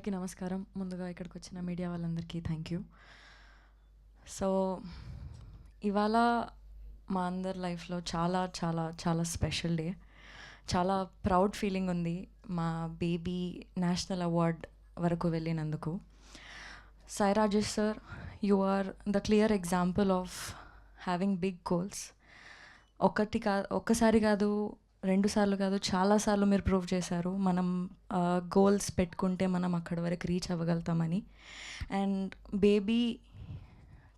అందరికీ నమస్కారం. ముందుగా ఇక్కడికి వచ్చిన మీడియా వాళ్ళందరికీ థ్యాంక్ యూ సో ఇవాళ మా అందరి లైఫ్లో చాలా చాలా చాలా స్పెషల్ డే చాలా ప్రౌడ్ ఫీలింగ్ ఉంది మా బేబీ నేషనల్ అవార్డ్ వరకు వెళ్ళినందుకు. Sai Rajesh sir you are the clear example of having big goals ఒకటి కా ఒక్కసారి కాదు రెండు సార్లు కాదు చాలాసార్లు మీరు ప్రూవ్ చేశారు. మనం గోల్స్ పెట్టుకుంటే మనం అక్కడి వరకు రీచ్ అవ్వగలుగుతామని. అండ్ బేబీ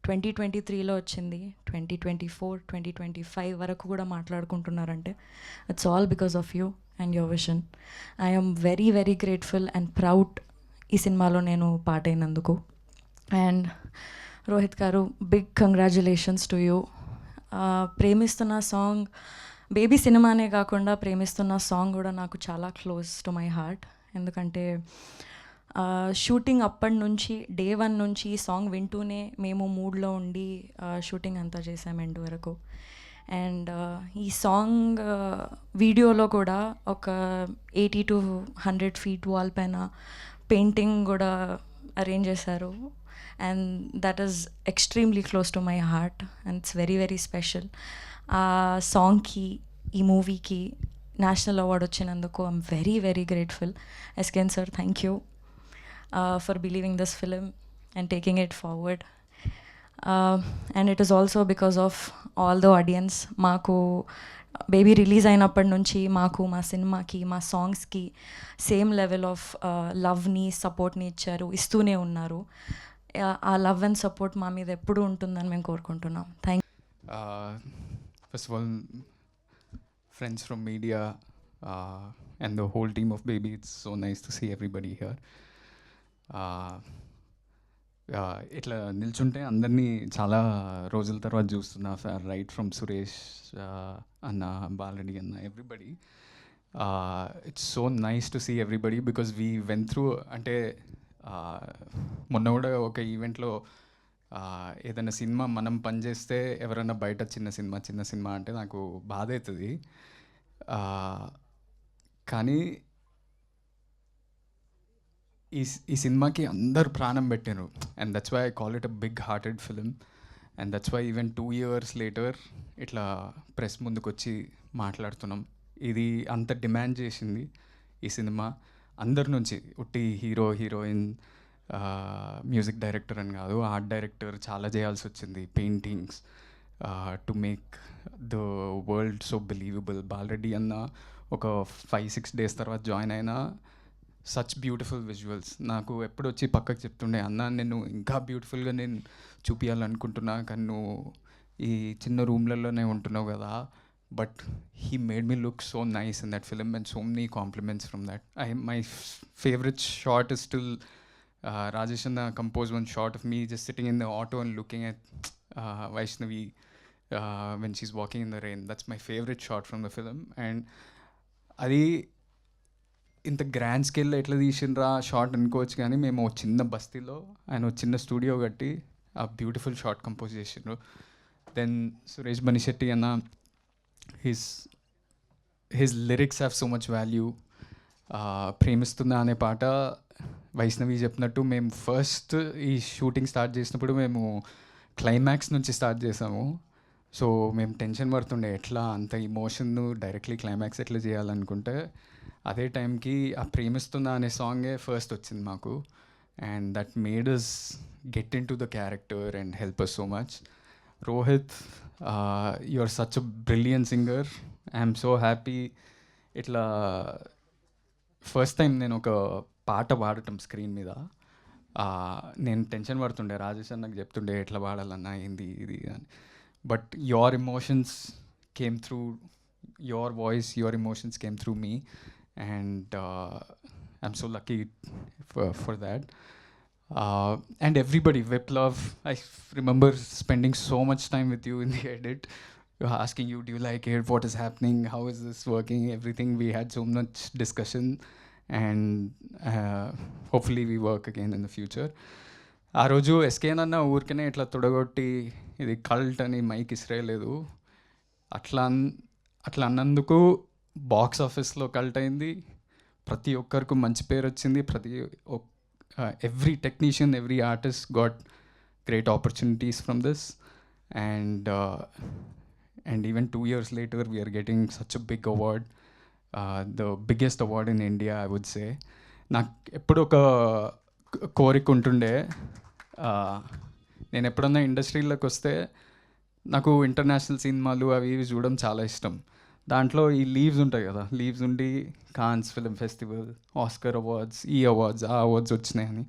ట్వంటీ ట్వంటీ త్రీలో వచ్చింది. Twenty twenty four twenty twenty five వరకు కూడా మాట్లాడుకుంటున్నారంటే it's all because of you and your vision I'm very very grateful and proud ఈ సినిమాలో నేను పాట అయినందుకు. And Rohit garu big congratulations to you ప్రేమిస్తున్న సాంగ్ బేబీ సినిమానే కాకుండా ప్రేమిస్తున్న సాంగ్ కూడా నాకు చాలా క్లోజ్ టు మై హార్ట్. ఎందుకంటే షూటింగ్ అప్పటి నుంచి డే వన్ నుంచి ఈ సాంగ్ వింటూనే మేము మూడ్లో ఉండి షూటింగ్ అంతా చేసాం ఎండ్ వరకు. అండ్ ఈ సాంగ్ వీడియోలో కూడా ఒక eighty to hundred feet wall పైన పెయింటింగ్ కూడా అరేంజ్ చేశారు. And that is extremely close to my heart and it's very very special. ఆ సాంగ్కి ఈ మూవీకి నేషనల్ అవార్డ్ వచ్చినందుకు I'm very very grateful SKN sir thank you for believing this film and taking it forward and it is also because of all the audience మాకు baby release అయినప్పటి నుంచి మాకు మా సినిమాకి మా సాంగ్స్కి సేమ్ లెవెల్ ఆఫ్ లవ్ని సపోర్ట్ని ఇచ్చారు ఇస్తూనే ఉన్నారు. Uh, ఆ లవ్ అండ్ సపోర్ట్ మా మీద ఎప్పుడు ఉంటుందని మేము కోరుకుంటున్నాం. Thank first of all friends from media and the whole team of Baby it's so nice to see everybody here ఇట్లా నిల్చుంటే అందరినీ చాలా రోజుల తర్వాత చూస్తున్నా right from Suresh anna Balareddy anna everybody it's so nice to see everybody because we went through అంటే uh, మొన్న కూడా ఒక ఈవెంట్లో ఏదైనా సినిమా మనం పనిచేస్తే ఎవరైనా బయట చిన్న సినిమా చిన్న సినిమా అంటే నాకు బాధ అవుతుంది కానీ ఈ ఈ సినిమాకి అందరు ప్రాణం పెట్టారు and that's why I call it a big hearted film and that's why even two years later ఇట్లా ప్రెస్ ముందుకు వచ్చి మాట్లాడుతున్నాం. ఇది అంత డిమాండ్ చేసింది ఈ సినిమా. అందరి నుంచి ఉట్టి హీరో హీరోయిన్ మ్యూజిక్ డైరెక్టర్ అని కాదు ఆర్ట్ డైరెక్టర్ చాలా చేయాల్సి వచ్చింది. Paintings to make the world so believable Balareddy anna ఒక ఫైవ్ సిక్స్ డేస్ తర్వాత జాయిన్ అయినా సచ్ బ్యూటిఫుల్ విజువల్స్ నాకు ఎప్పుడు వచ్చి పక్కకు చెప్తుండే అన్న నేను ఇంకా బ్యూటిఫుల్గా నేను చూపించాలనుకుంటున్నా కానీ నువ్వు ఈ చిన్న రూమ్లలోనే ఉంటున్నావు కదా. But he made me look so nice in that film and so many compliments from that I my favourite shot is still Rajesh anna compose one shot of me just sitting in the auto and looking at Vaishnavi when she's walking in the rain that's my favourite shot from the film and అది ఇంత grand స్కేల్లో ఎట్లా తీసిండ్రా short అనుకోవచ్చు కానీ మేము ఓ చిన్న బస్తీలో ఆయన చిన్న స్టూడియో కట్టి ఆ బ్యూటిఫుల్ షార్ట్ కంపోజ్ చేసిండ్రు. Then Suresh Banisetti anna his his lyrics have so much value ప్రేమిస్తున్నా అనే పాట వైష్ణవి చెప్పినట్టు మేము ఫస్ట్ ఈ షూటింగ్ స్టార్ట్ చేసినప్పుడు మేము క్లైమాక్స్ నుంచి స్టార్ట్ చేసాము. సో మేము టెన్షన్ పడుతుండే ఎట్లా అంత ఇమోషన్ డైరెక్ట్లీ క్లైమాక్స్ ఎట్లా చేయాలనుకుంటే అదే టైంకి ఆ ప్రేమిస్తుందా అనే సాంగే ఫస్ట్ వచ్చింది మాకు. And that made us get into the character and help us so much Rohit you are such a brilliant singer I'm so happy ఇట్లా ఫస్ట్ టైం నేను ఒక పాట పాడటం స్క్రీన్ మీద నేను టెన్షన్ పడుతుండే రాజేష్ అన్నకు చెప్తుండే ఎట్లా పాడాలన్నా ఏంది ఇది అని but your emotions came through your voice your emotions came through me and I'm so lucky for that and everybody Viplav I remember spending so much time with you in the edit asking you, do you like it? What is happening? How is this working? Everything. We had so much discussion, and hopefully we work again in the future ఆ రోజు ఎస్కేన్ అన్న ఊరికనే ఇట్లా తుడగొట్టి ఇది cult అని mic ఇసిరేయలేదు. అట్లా అట్లా అన్నందుకు బాక్స్ ఆఫీస్లో కల్ట్ అయింది. ప్రతి ఒక్కరికి మంచి పేరు వచ్చింది. ప్రతి every technician every artist got great opportunities from this and and even two years later we're getting such big award the biggest award in India I would say నాకు ఎప్పుడు ఒక కోరిక ఉంటుండే uh, నేను ఎప్పుడన్నా ఇండస్ట్రీలోకి వస్తే నాకు ఇంటర్నేషనల్ సినిమాలు అవి ఇవి చూడడం చాలా ఇష్టం. దాంట్లో ఈ లీవ్స్ ఉంటాయి కదా లీవ్స్ ఉండి Cannes film festival Oscar awards ఈ అవార్డ్స్ ఆ అవార్డ్స్ వచ్చినాయని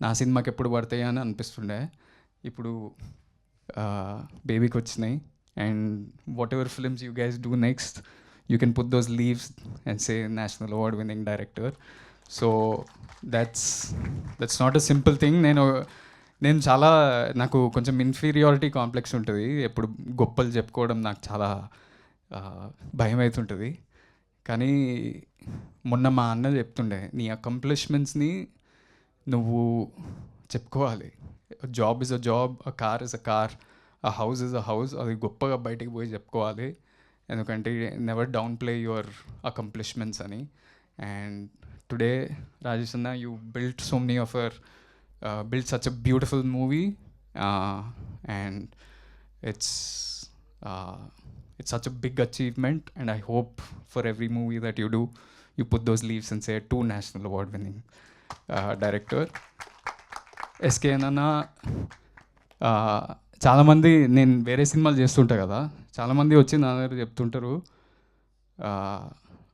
నా సినిమాకి ఎప్పుడు పడతాయి అని అనిపిస్తుండే. ఇప్పుడు uh, బేబీకి వచ్చినాయి. And whatever films you guys do next you can put those leaves and say national award winning director so that's that's not a simple thing నేను నేను చాలా నాకు కొంచెం ఇన్ఫీరియారిటీ కాంప్లెక్స్ ఉంటుంది. ఎప్పుడు గొప్పలు చెప్పుకోవడం నాకు చాలా భయం అవుతుంటుంది కానీ మొన్న మా అన్న చెప్తుండే నీ అకంప్లిష్మెంట్స్ని నువ్వు చెప్పుకోవాలి. Job is a job a car is a car a house is a house అది గొప్పగా బయటికి పోయి చెప్పుకోవాలి. ఎందుకంటే never downplay your accomplishments అని and today Rajesh anna you built so many of your built such a beautiful movie uh, and it's uh, it's such a big achievement and i hope for every movie that you do you put those leaves and say two national award winning uh, director SK anna చాలామంది నేను వేరే సినిమాలు చేస్తుంటా కదా చాలామంది వచ్చి నా దగ్గర చెప్తుంటారు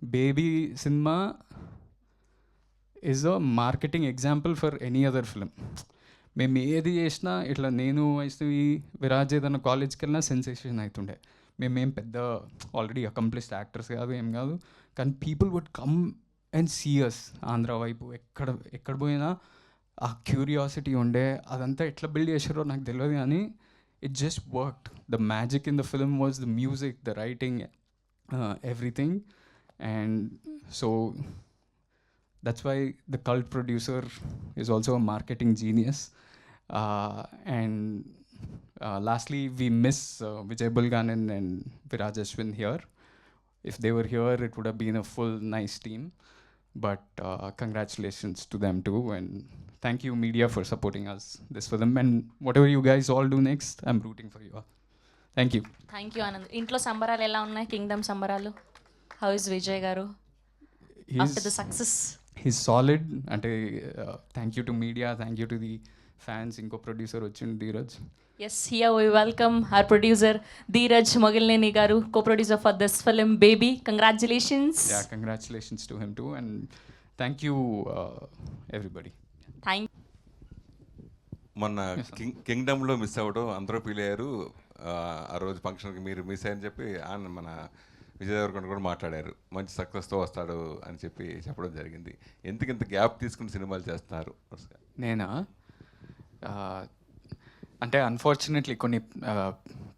baby cinema is a marketing example for any other film మేము ఏది చేసినా ఇట్లా నేను వైష్ణవి విరాజ్ ఏదైనా కాలేజ్కి వెళ్ళినా సెన్సేషన్ అవుతుండే మేమేం పెద్ద ఆల్రెడీ అకంప్లిష్డ్ యాక్టర్స్ కాదు ఏం కాదు. కానీ people would come and see us Andhra వైపు. ఎక్కడ ఎక్కడ పోయినా ఆ క్యూరియాసిటీ ఉండే అదంతా ఎట్లా బిల్డ్ చేసారో నాకు తెలియదు కానీ it just worked. The magic in the film was the music, the writing, uh, everything, and so that's why the cult producer is also a marketing genius. Uh, and uh, lastly, we miss uh, Vijay Bulganin and Viraj Ashwin here. If they were here, it would have been a full nice team. But uh, congratulations to them too, and thank you media for supporting us this film and whatever you guys all do next i'm rooting for you all thank you thank you Anand ఇంట్లో సంబరాలు ఎలా ఉన్నాయి Kingdom సంబరాలు how is Vijay garu after the He's- success he's solid అంటే thank you to media thank you to the fans ఇంకో producer వచ్చింది Dheeraj yes here we welcome our producer Dheeraj Mogilineni garu co producer for this film Baby congratulations yeah congratulations to him too and thank you uh, everybody thank మొన్న king కింగ్డమ్లో miss అవ్వడం అందరూ feel అయ్యారు. ఆ, రోజు ఫంక్షన్కి మీరు miss అయ్యని చెప్పి ఆయన మన విజయ్ దేవరకొండ కూడా మాట్లాడారు. మంచి సక్సెస్తో వస్తాడు అని చెప్పి చెప్పడం జరిగింది. ఎందుకు ఇంత గ్యాప్ తీసుకుని సినిమాలు చేస్తున్నారు? నేనా? అంటే అన్ఫార్చునేట్లీ కొన్ని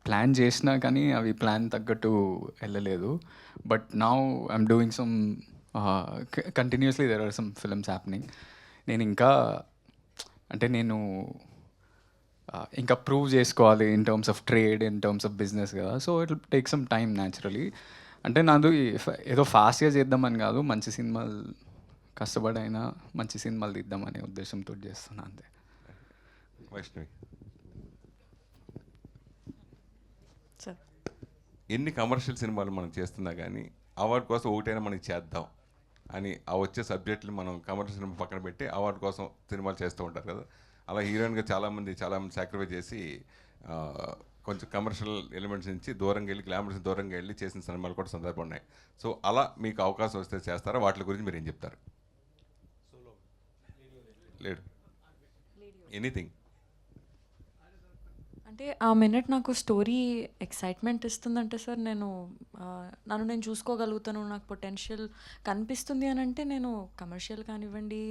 ప్లాన్ చేసినా కానీ అవి ప్లాన్ తగ్గట్టు వెళ్ళలేదు. But now I'm doing some continuously there are some films happening నేను ఇంకా అంటే నేను ఇంకా ప్రూవ్ చేసుకోవాలి in terms of trade in terms of business కదా. So it take some time naturally అంటే నాది ఏదో ఫాస్ట్గా చేద్దామని కాదు మంచి సినిమాలు కష్టపడైనా మంచి సినిమాలు తీద్దామనే ఉద్దేశంతో చేస్తున్నా అంతే. వైష్ణవి. సార్ ఎన్ని కమర్షియల్ సినిమాలు మనం చేస్తున్నా కానీ అవార్డు కోసం ఒకటైనా మనకి చేద్దాం అని ఆ వచ్చే సబ్జెక్టులు మనం కమర్షియల్ సినిమా పక్కన పెట్టి అవార్డు కోసం సినిమాలు చేస్తూ ఉంటారు కదా. అలా హీరోయిన్గా చాలామంది చాలామంది సాక్రిఫైస్ చేసి కొంచెం కమర్షియల్ ఎలిమెంట్స్ నుంచి దూరంగా వెళ్ళి గ్లామర్స్ దూరంగా వెళ్ళి చేసిన సినిమాలు కూడా సందర్భం ఉన్నాయి. సో అలా మీకు అవకాశం వస్తే చేస్తారా? వాటి గురించి మీరు ఏం చెప్తారు? లేడు ఎనీథింగ్ అంటే ఆ మినిట్ నాకు స్టోరీ ఎక్సైట్మెంట్ ఇస్తుందంటే సార్ నేను నన్ను నేను చూసుకోగలుగుతాను నాకు పొటెన్షియల్ కనిపిస్తుంది అని అంటే నేను కమర్షియల్ కానివ్వండి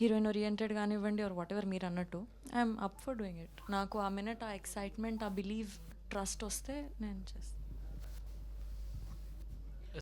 హీరోయిన్ ఓరియంటెడ్ కానివ్వండి ఆర్ వాట్ ఎవర్ మీరు అన్నట్టు I'm up for doing it నాకు ఆ మినిట్ ఆ ఎక్సైట్మెంట్ ఆ బిలీవ్ ట్రస్ట్ వస్తే నేను చేస్తాను